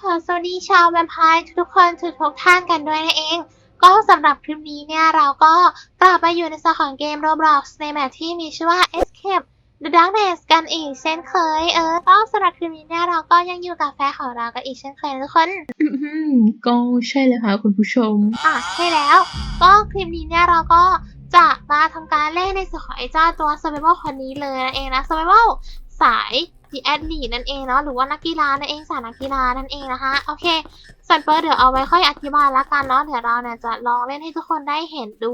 ขอสวัสดีชาวแวมไพร์ทุกๆคนทุกทุกๆท่านกันด้วยนะเอง ก็สำหรับคลิปนี้เนี่ยเราก็กลับมาอยู่ในสายของเกม Roblox ในแมปที่มีชื่อว่า Escape the Darkness กันอีกเช่นเคย เออก็สำหรับคลิปนี้เนี่ยเราก็ยังอยู่กับแฟนของเรากันอีกเช่นเคยนะทุกคนอืมก็ใช่เลยค่ะคุณผู้ชม อะใช่แล้ว ก็คลิปนี้เนี่ยเราก็จะมาทำการเล่นในส่วนของไอ้เจ้าตัว Survival คนนี้เลยนั่นเองนะ Survival สาย The Athlete นั่นเองเนาะหรือว่านักกีฬานั่นเองสายนักกีฬานั่นเองนะคะโอเคส่วนเปิร์เดี๋ยวเอาไว้ค่อยอธิบายละกันเนาะเดี๋ยวเราเนี่ยจะลองเล่นให้ทุกคนได้เห็นดู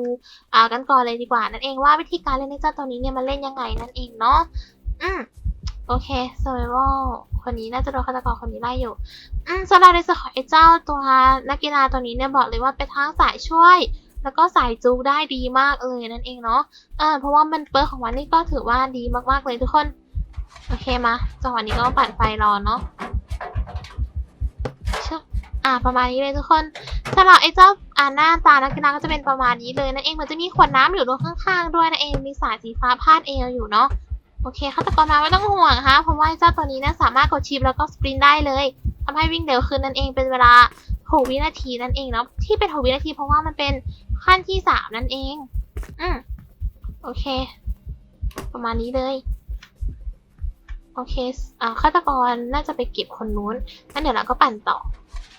อ่ากันก่อนเลยดีกว่านั่นเองว่าวิธีการเล่นในเจ้าตัวนี้เนี่ยมันเล่นยังไงนั่นเองเนาะอืมโอเค Survival คนนี้น่าจะโดนฆาตกรคนนี้ไล่อยู่ อืมสำหรับในส่วนของไอ้เจ้าตัวนักกีฬาตัวนี้เนี่ยบอกเลยว่าเป็นทั้งสายช่วย แล้วก็สายจูได้ดีมากเลยนั่นเองเนาะอ่าเพราะว่ามันเปิร์ของมันนี่ก็ถือว่าดีมากๆเลยทุกคน โอเคมาจังหวะนี้ก็ปั่นไฟรอเนาะชึบอ่าประมาณนี้เลยทุกคนสำหรับไอ้เจ้าอ่าหน้าตานักกีฬาก็จะเป็นประมาณนี้เลยนั่นเองมันจะมีขวดน้ำอยู่ตรงข้าง ๆ ด้วยนั่นเองมีสายสีฟ้าพาดเอวอยู่เนาะโอเคฆาตกรมาไม่ต้องห่วงฮะเพราะว่าไอ้เจ้าตัวนี้เนี่ยสามารถกดชิปแล้วก็สปรินต์ได้เลยทำให้วิ่งเร็วขึ้นนั่นเองเป็นเวลา 6 วินาทีนั่นเองเนาะที่เป็น 6 วินาทีเพราะว่ามันเป็นขั้นที่ 3 นั่นเอง อืมโอเค ประมาณนี้เลย โอเคอ่าฆาตกรน่าจะไปเก็บคนนู้นงั้นเดี๋ยวเราก็ปั่นต่อ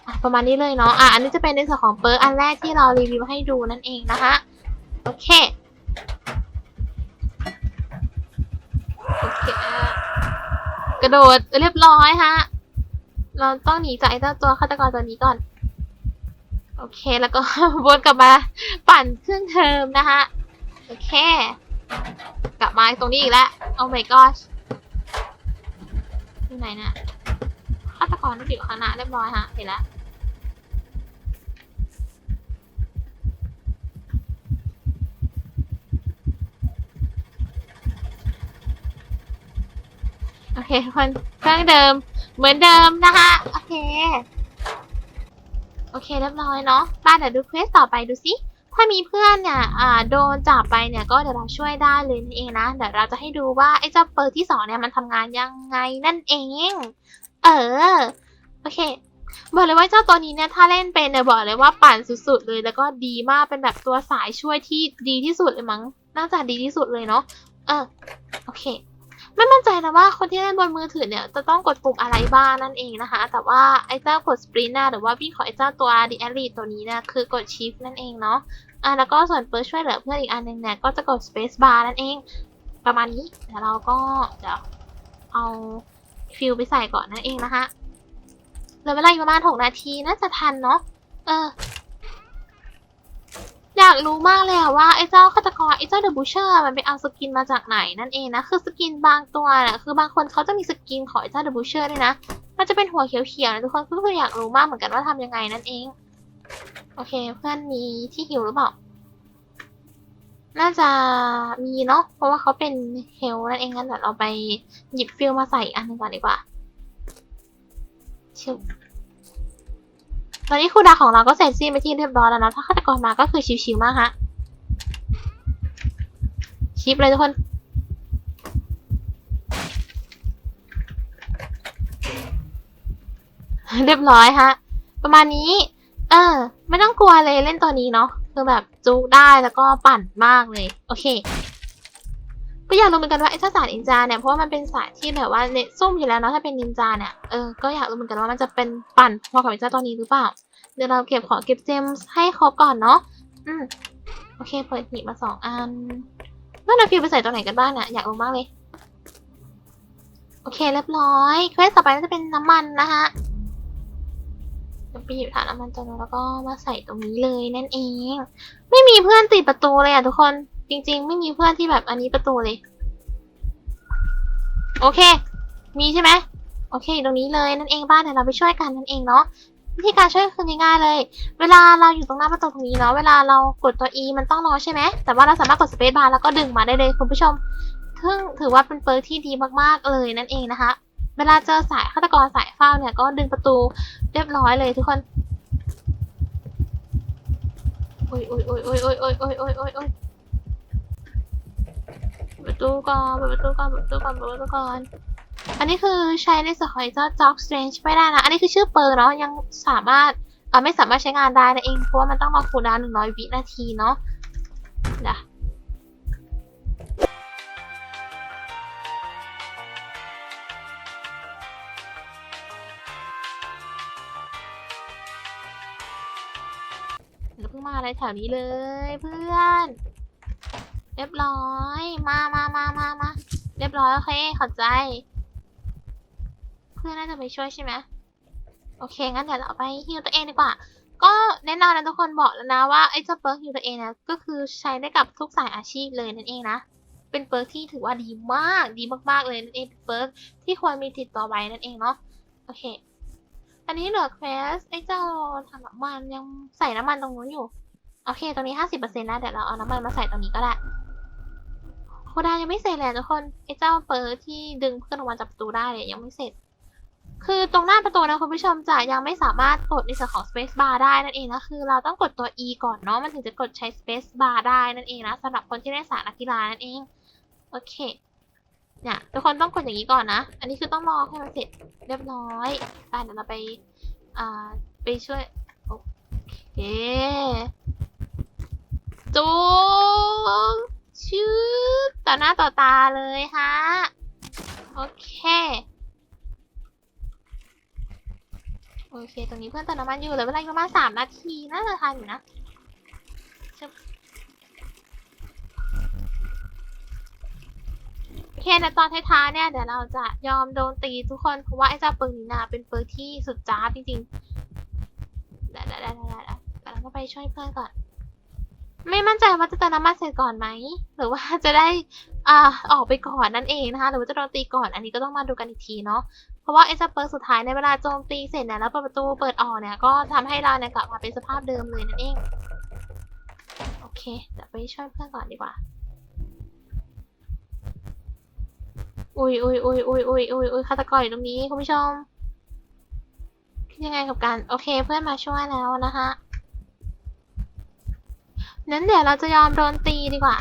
อประมาณนี้เลยเนาะ อะ อันนี้จะเป็นในส่วนของเปิร์กอันแรกที่เรารีวิวให้ดูนั่นเองนะคะ โอเค โอเค กระโดดเรียบร้อยฮะ เราต้องหนีจากไอ้เจ้าตัวฆาตกรตัวนี้ก่อน โอเค แล้วก็วนกลับมาปั่นเครื่องเทอมนะคะ โอเค กลับมาตรงนี้อีกแล้ว โอ้ my gosh ที่ไหนนะฆาตกรที่อยู่ข้างหน้าเรียบร้อยฮะเห็นแล้วโอเคคนเครื่องเดิมเหมือนเดิมนะคะ โอเค โอเคเรียบร้อยเนาะป้าเดี๋ยวดูเควสต่อไปดูสิ ถ้ามีเพื่อนเนี่ยโดนจับไปเนี่ยก็เดี๋ยวเราช่วยได้เลยนั่นเองนะ เดี๋ยวเราจะให้ดูว่าไอ้เจ้าเปิร์ที่สองเนี่ยมันทำงานยังไงนั่นเอง เออ โอเค บอกเลยว่าเจ้าตัวนี้เนี่ยถ้าเล่นเป็นเนี่ยบอกเลยว่าปั่นสุดๆ เลยแล้วก็ดีมากเป็นแบบตัวสายช่วยที่ดีที่สุดเลยมั้ง น่าจะดีที่สุดเลยเนาะ เออ โอเค ไม่มั่นใจนะว่าคนที่เล่นบนมือถือเนี่ยจะต้องกดปุ่มอะไรบ้างนั่นเองนะคะ แต่ว่าไอ้เจ้ากดสปรินต์หรือว่าวิ่งของไอ้เจ้าตัว The Elite ตัวนี้เนี่ยคือกด Shift นั่นเองเนาะอะแล้วก็ส่วนเปิร์ช่วยเหลือเพื่อนอีกอันหนึงเนี่ยก็จะกด Space Bar นั่นเอง ประมาณนี้เดี๋ยวเราก็จะเอาฟิลไปใส่ก่อนนั่นเองนะคะเหลือเวลาอีกประมาณหกนาทีน่าจะทันเนาะเออากรู้มากเลยอะว่าไอ้เจ้าฆาตกรไอ้เจ้าเดอะบูเชอร์มันไปเอาสกินมาจากไหนนั่นเองนะคือสกินบางตัวเนี่ยคือบางคนเขาจะมีสกินของไอ้เจ้าเดอะบูเชอร์ด้วยนะ มันจะเป็นหัวเขียวๆนะทุกคนก็คืออยากรู้มากเหมือนกันว่าทำยังไงนั่นเอง โอเค เพื่อนมีที่หิวหรือเปล่าน่าจะมีเนาะเพราะว่าเขาเป็นเฮลนั่นเองงั้นเดี๋ยวเราไปหยิบฟิลมาใส่อันนึงก่อนดีกว่าชิว ตอนนี้ครูดาของเราก็เสร็จสิ้นไปที่เรียบร้อยแล้วนะ ถ้าฆาตกรมาก็คือชิวๆมากฮะ ชิปเลยทุกคน เรียบร้อยฮะ ประมาณนี้ เออ ไม่ต้องกลัวเลยเล่นตัวนี้เนาะ คือแบบจูกได้แล้วก็ปั่นมากเลย โอเค ก็อยากรู้เหมือนกันว่าไอ้เจ้าสายนินจาเนี่ยเพราะว่ามันเป็นสายที่แบบว่าเนซุ่มอยู่แล้วเนาะถ้าเป็นนินจาเนี่ยเออก็อยากรู้เหมือนกันว่ามันจะเป็นปั่นพอกับไอ้เจ้าตัวนี้หรือเปล่า เดี๋ยวเราเก็บของเก็บเจมส์ให้ครบก่อนเนาะอืมโอเคเปิดหีบมาสองอันแล้วนาฟิวไปใส่ตัวไหนกันบ้างเนี่ยอยากรู้มากเลย โอเคเรียบร้อยเควสต่อไปน่าจะเป็นน้ำมันนะคะไปหยิบถังน้ำมันตัวนั้นแล้วก็มาใส่ตรงนี้เลยนั่นเอง ไม่มีเพื่อนติดประตูเลยอะทุกคน จริง ๆ ไม่มีเพื่อนที่แบบอันนี้ประตูเลย โอเค มีใช่ไหมโอเค ตรงนี้เลยนั่นเองบ้านเดี๋ยวเราไปช่วยกันนั่นเองเนาะวิธีการช่วยคือง่ายๆเลย เวลาเราอยู่ตรงหน้าประตูตรงนี้เนาะเวลาเรากดตัว E มันต้องรอใช่ไหมแต่ว่าเราสามารถกด Space Bar แล้วก็ดึงมาได้เลยคุณผู้ชมซึ่งถือว่าเป็นเปิร์ที่ดีมากๆเลยนั่นเองนะคะ เวลาเจอสายฆาตกรสายเฝ้าเนี่ยก็ดึงประตูเรียบร้อยเลยทุกคนโอ้ยโอ้ยโอ้ยโอ้ยโอ้ยโอ้ยโอ้ยโอ้ย ประตูก่อนเปิดประตูก่อนเปิดประตูก่อนเปิดประตูก่อน อันนี้คือใช้ในส่วนของเจ้า Jog Strange ไม่ได้นะ อันนี้คือชื่อเปอร์เนาะยังสามารถเออไม่สามารถใช้งานได้นะเองเพราะว่ามันต้องมาคูลดาวน์หนึ่งร้อยวินาทีเนาะเดี๋ยวเดี๋ยวเพิ่งมาอะไรแถวนี้เลยเพื่อน เรียบร้อย มามามามามาเรียบร้อย โอเคขอบใจ เพื่อนน่าจะไปช่วยใช่ไหมโอเค งั้นเดี๋ยวเราไปฮิวตัวเองดีกว่า ก็แน่นอนนะทุกคนบอกแล้วนะว่าไอ้เจ้าเปิร์กฮิวตัวเองนะ ก็คือใช้ได้กับทุกสายอาชีพเลยนั่นเองนะ เป็นเปิร์กที่ถือว่าดีมาก ดีมากๆเลยนั่นเองเปิร์กที่ควรมีติดต่อไว้นั่นเองเนาะ โอเค อันนี้เหลือเควสไอ้เจ้าถังน้ำมันยังใส่น้ำมันตรงนู้นอยู่ โอเค ตรงนี้ห้าสิบเปอร์เซ็นต์แล้วเดี๋ยวเราเอาน้ำมันมาใส่ตรงนี้ก็ได้ คดายังไม่เสร็จเลยทุกคนไอ้เจ้าเปิร์ที่ดึงเพื่อนออกมาจากประตูได้เนี่ยยังไม่เสร็จ คือตรงหน้าประตูนะคุณผู้ชมจะยังไม่สามารถกดในส่วนของ space bar ได้นั่นเองนะคือเราต้องกดตัว E ก่อนเนาะมันถึงจะกดใช้ space bar ได้นั่นเองนะสำหรับคนที่เล่นสายนักกีฬานั่นเองโอเคเนี่ยทุกคนต้องกดอย่างนี้ก่อนนะ อันนี้คือต้องรอให้มันเสร็จเรียบร้อยไปเดี๋ยวเราไปอ่าไปช่วยโอเคจูง ชื่อต่อหน้าต่อตาเลยฮะ โอเคโอเค ตรงนี้เพื่อนเติมน้ำมันอยู่เหลยเวลาอีกประมาณสามนาทีน่าจะทันอยู่นะโอเคในตอนท้ายๆเนี่ยเดี๋ยวเราจะยอมโดนตีทุกคนเพราะว่าไอ้เจ้าปืนนี้นะเป็นปืนที่สุดจ้าจริงๆได้ได้ได้ได้ได้แต่เราต้องไปช่วยเพื่อนก่อน ไม่มั่นใจว่าจะเติมน้ำมันเสร็จก่อนไหม หรือว่าจะได้อ่าออกไปก่อนนั่นเองนะคะ หรือว่าจะโดนตีก่อน อันนี้ก็ต้องมาดูกันอีกทีเนาะ เพราะว่าไอ้สเปอร์สุดท้ายในเวลาโจมตีเสร็จเนี่ยแล้วประตูเปิดออกเนี่ย ก็ทำให้เราเนี่ยกลับมาเป็นสภาพเดิมเลยนั่นเอง โอเคเดี๋ยวไปช่วยเพื่อนก่อนดีกว่า อุ้ยอุ้ยอุ้ยอุ้ยอุ้ยอุ้ยอุ้ยฆาตกรอยู่ตรงนี้คุณผู้ชมยังไงกับการ โอเคเพื่อนมาช่วยแล้วนะคะ นั้นเดี๋ยวเราจะยอมโดนตีดีกว่า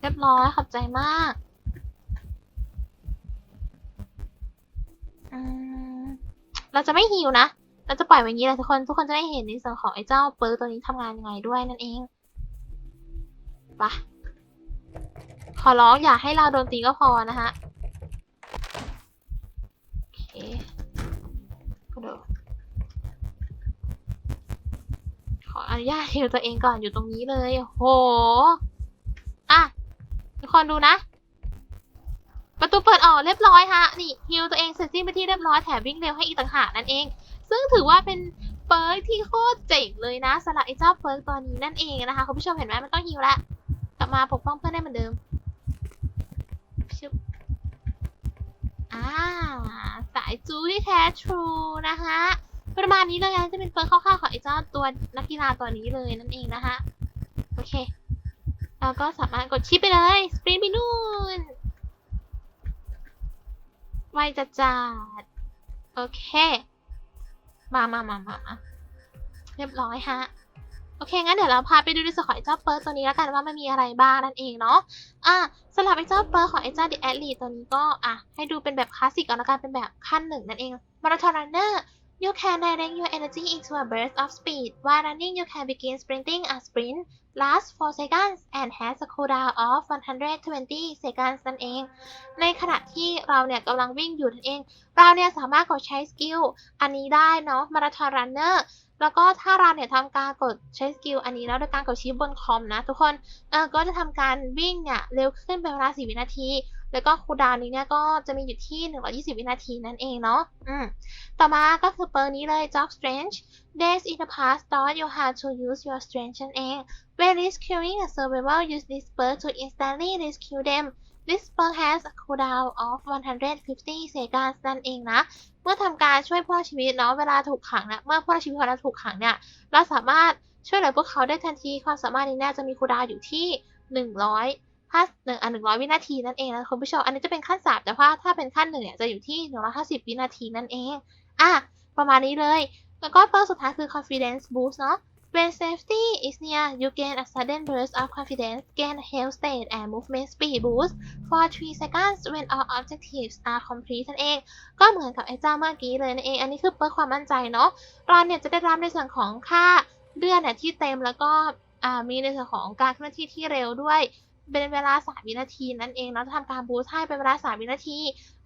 เรียบร้อยขอบใจมากเราจะไม่ฮิวนะ เราจะปล่อยไว้อย่างนี้แหละทุกคน ทุกคนจะได้เห็นในส่วนของไอ้เจ้าเปิร์ตัวนี้ทำงานยังไงด้วยนั่นเองไปะขอร้องอย่าให้เราโดนตีก็พอนะฮะ โอเคกระโดด ขออนุญาตฮิวตัวเองก่อนอยู่ตรงนี้เลยโหอะทุกคนดูนะ ประตูเปิดออกเรียบร้อยฮะ นี่ฮิวตัวเองเสร็จสิ้นไปที่เรียบร้อยแถมวิ่งเร็วให้อีกต่างหากนั่นเอง ซึ่งถือว่าเป็นเปิร์กที่โคตรเจ๋งเลยนะสำหรับไอ้เจ้าเปิร์กตัวนี้นั่นเองนะคะคุณผู้ชมเห็นไหมมันต้องฮิวแล้วกลับมาปกป้องเพื่อนได้เหมือนเดิมชึบอ่าสายจูที่แท้ทรูนะคะ ประมาณนี้เลยนะจะเป็นเปิร์กคร่าวๆของไอ้เจ้าตัวนักกีฬาตัวนี้เลยนั่นเองนะคะโอเคเราก็สามารถกดชิปไปเลยสปรินต์ไปนู่นไวจัดจัดโอเค มามามามามาเรียบร้อยฮะโอเค งั้นเดี๋ยวเราพาไปดูในส่วนของไอ้เจ้าเปิร์ตัวนี้แล้วกันว่ามันมีอะไรบ้างนั่นเองเนาะ อะสำหรับไอ้เจ้าเปิร์ของไอ้เจ้า The Athlete ตัวนี้ก็อะให้ดูเป็นแบบคลาสสิกก่อนละกันเป็นแบบขั้นหนึ่งนั่นเอง Marathon Runner You can direct your energy into a burst of speed. While running, you can begin sprinting. A sprint lasts 4 seconds and has a cooldown of 120 seconds นั่นเอง ในขณะที่เราเนี่ยกำลังวิ่งอยู่นั่นเอง เราเนี่ยสามารถกดใช้สกิลอันนี้ได้เนาะ Marathon Runner แล้วก็ถ้าเราเนี่ยทำการกดใช้สกิลอันนี้แล้วโดยการกดชิปบนคอมนะทุกคน เออก็จะทำการวิ่งเนี่ยเร็วขึ้นเป็นเวลา 4 วินาที แล้วก็คูลดาวน์นี้เนี่ยก็จะมีอยู่ที่ 120 วินาทีนั่นเองเนาะอืมต่อมาก็คือเปิร์นี้เลย Jog Strange Days in the past taught you how to use your strength นั่นเอง When rescuing a survivor use this perk to instantly rescue them This perk has a cooldown of 150 seconds นั่นเองนะ เมื่อทำการช่วยผู้รอดชีวิตเนาะเวลาถูกขังนะเมื่อผู้รอดชีวิตของเราถูกขังเนี่ยเราสามารถช่วยเหลือพวกเขาได้ทันทีความสามารถนี้เนี่ยจะมีคูลดาวน์อยู่ที่ 100 ห้าหนึ่งอะหนึ่งร้อยวินาทีนั่นเองนะคุณผู้ชม อันนี้จะเป็นขั้นสามแต่ว่าถ้าเป็นขั้นหนึ่งเนี่ยจะอยู่ที่หนึ่งร้อยห้าสิบวินาทีนั่นเอง อะ ประมาณนี้เลย แล้วก็เปิร์สุดท้ายคือ confidence boost เนาะ When safety is near, you gain a sudden burst of confidence, gain health state and movement speed boost for 3 seconds when all objectives are complete นั่นเอง ก็เหมือนกับไอ้เจ้าเมื่อกี้เลยนั่นเอง อันนี้คือเพิ่มความมั่นใจเนาะเราเนี่ยจะได้รับในส่วนของค่าเลือนเนี่ยที่เต็มแล้วก็มีในส่วนของการเคลื่อนที่ที่เร็วด้วย เป็นเวลา 3 วินาทีนั่นเองเราจะทำการบูสให้เป็นเวลา 3 วินาที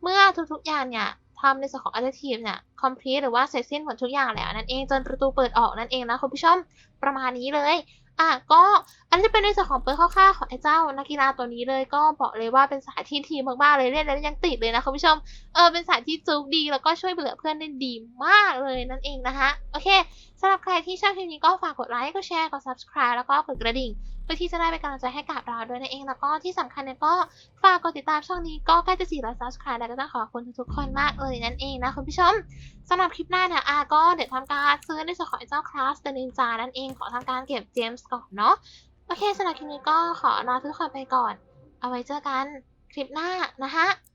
เมื่อทุกๆอย่างเนี่ยทำในส่วนของ adjective เนี่ย complete หรือว่าเสร็จสิ้นหมดทุกอย่างแล้วนั่นเองจนประตูเปิดออกนั่นเองนะคุณผู้ชมประมาณนี้เลยอะก็อันนี้จะเป็นในส่วนของเปิดคร่าวๆของไอ้เจ้านักกีฬาตัวนี้เลยก็บอกเลยว่าเป็นสายที่ทีมมากๆเลยเล่นแล้วยังติดเลยนะคุณผู้ชมเออเป็นสายที่จุกดีแล้วก็ช่วยเหลือเพื่อนได้ดีมากเลยนั่นเองนะคะโอเคสำหรับใครที่ชอบคลิปนี้ก็ฝากกดไลค์กดแชร์กด subscribe แล้วก็กดกระดิ่ง เพื่อที่จะได้เป็นกำลังใจให้กับเราด้วยนั่นเอง แล้วก็ที่สำคัญเนี่ยก็ฝากกดติดตามช่องนี้ก็ใกล้จะ400 subscribe แล้วก็ต้องขอบคุณทุกๆคนมากเลยนั่นเองนะคุณผู้ชมสำหรับคลิปหน้าเนี่ยอาก็เดี๋ยวทำการซื้อในส่วนของเจ้าคลาสเดนินจานั่นเองขอทำการเก็บเจมส์ก่อนเนาะโอเคสำหรับคลิปนี้ก็ขอลาทุกคนไปก่อน เอาไว้เจอกันคลิปหน้านะคะ